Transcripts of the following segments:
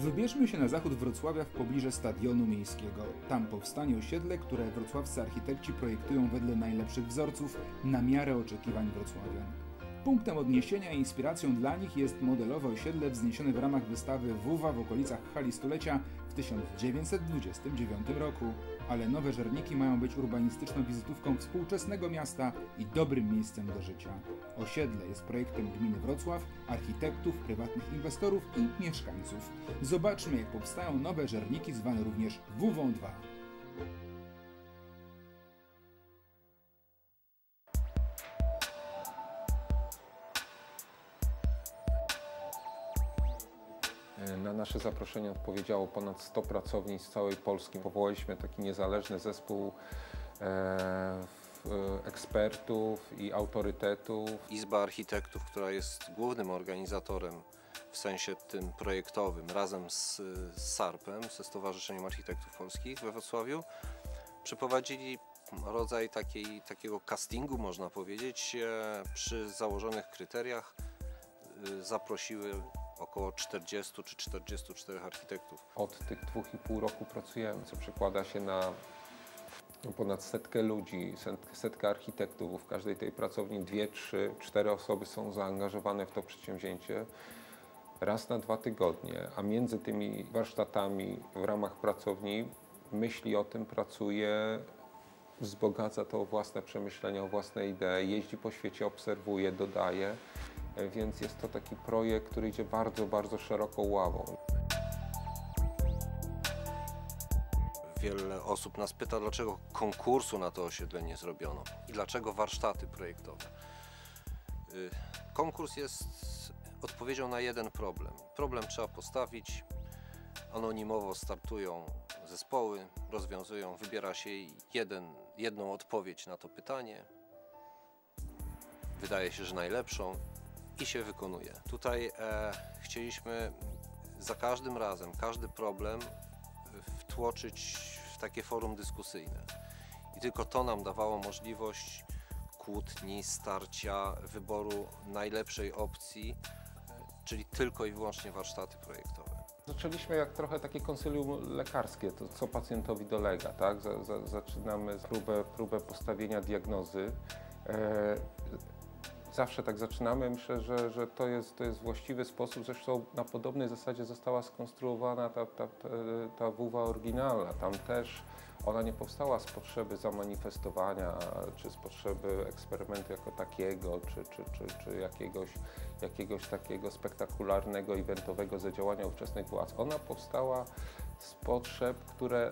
Wybierzmy się na zachód Wrocławia w pobliże Stadionu Miejskiego. Tam powstanie osiedle, które wrocławscy architekci projektują wedle najlepszych wzorców na miarę oczekiwań wrocławian. Punktem odniesienia i inspiracją dla nich jest modelowe osiedle wzniesione w ramach wystawy WUWA w okolicach hali stulecia w 1929 roku. Ale nowe żerniki mają być urbanistyczną wizytówką współczesnego miasta i dobrym miejscem do życia. Osiedle jest projektem gminy Wrocław, architektów, prywatnych inwestorów i mieszkańców. Zobaczmy jak powstają nowe żerniki zwane również WUWą 2. Na nasze zaproszenie odpowiedziało ponad 100 pracowni z całej Polski. Powołaliśmy taki niezależny zespół e, w- ekspertów i autorytetów. Izba Architektów, która jest głównym organizatorem w sensie tym projektowym, razem z, z SARP-em, ze Stowarzyszeniem Architektów Polskich we Wrocławiu, przeprowadzili rodzaj takiej, takiego castingu, można powiedzieć, e, przy założonych kryteriach. e, Zaprosiły około 40 czy 44 architektów. Od tych dwóch i pół roku pracujemy, co przekłada się na ponad setkę ludzi, set- setkę architektów. W każdej tej pracowni dwie, trzy, cztery osoby są zaangażowane w to przedsięwzięcie raz na dwa tygodnie, a między tymi warsztatami w ramach pracowni myśli o tym, pracuje, wzbogaca to o własne przemyślenia, o własne idee, jeździ po świecie, obserwuje, dodaje, więc jest to taki projekt, który idzie bardzo, bardzo szeroką ławą. Wiele osób nas pyta, dlaczego konkursu na to osiedle nie zrobiono i dlaczego warsztaty projektowe. Y, Konkurs jest odpowiedzią na jeden problem. Problem trzeba postawić, anonimowo startują zespoły, rozwiązują, wybiera się jeden, jedną odpowiedź na to pytanie. Wydaje się, że najlepszą i się wykonuje. Tutaj e, chcieliśmy za każdym razem, każdy problem wtłoczyć w takie forum dyskusyjne. I tylko to nam dawało możliwość kłótni, starcia, wyboru najlepszej opcji, e, czyli tylko i wyłącznie warsztaty projektowe. Zaczęliśmy jak trochę takie konsylium lekarskie, to co pacjentowi dolega, tak? Za, za, zaczynamy próbę, próbę postawienia diagnozy. Zawsze tak zaczynamy. Myślę, że, że to, jest, to jest właściwy sposób. Zresztą na podobnej zasadzie została skonstruowana ta, ta, ta, ta WUWA oryginalna. Tam też ona nie powstała z potrzeby zamanifestowania, czy z potrzeby eksperymentu jako takiego, czy, czy, czy, czy jakiegoś, jakiegoś takiego spektakularnego, eventowego zadziałania ówczesnych władz. Ona powstała z potrzeb, które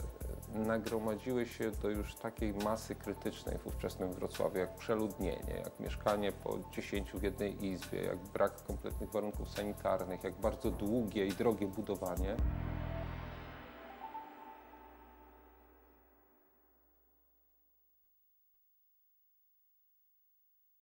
nagromadziły się do już takiej masy krytycznej w ówczesnym Wrocławiu, jak przeludnienie, jak mieszkanie po 10 w jednej izbie, jak brak kompletnych warunków sanitarnych, jak bardzo długie i drogie budowanie.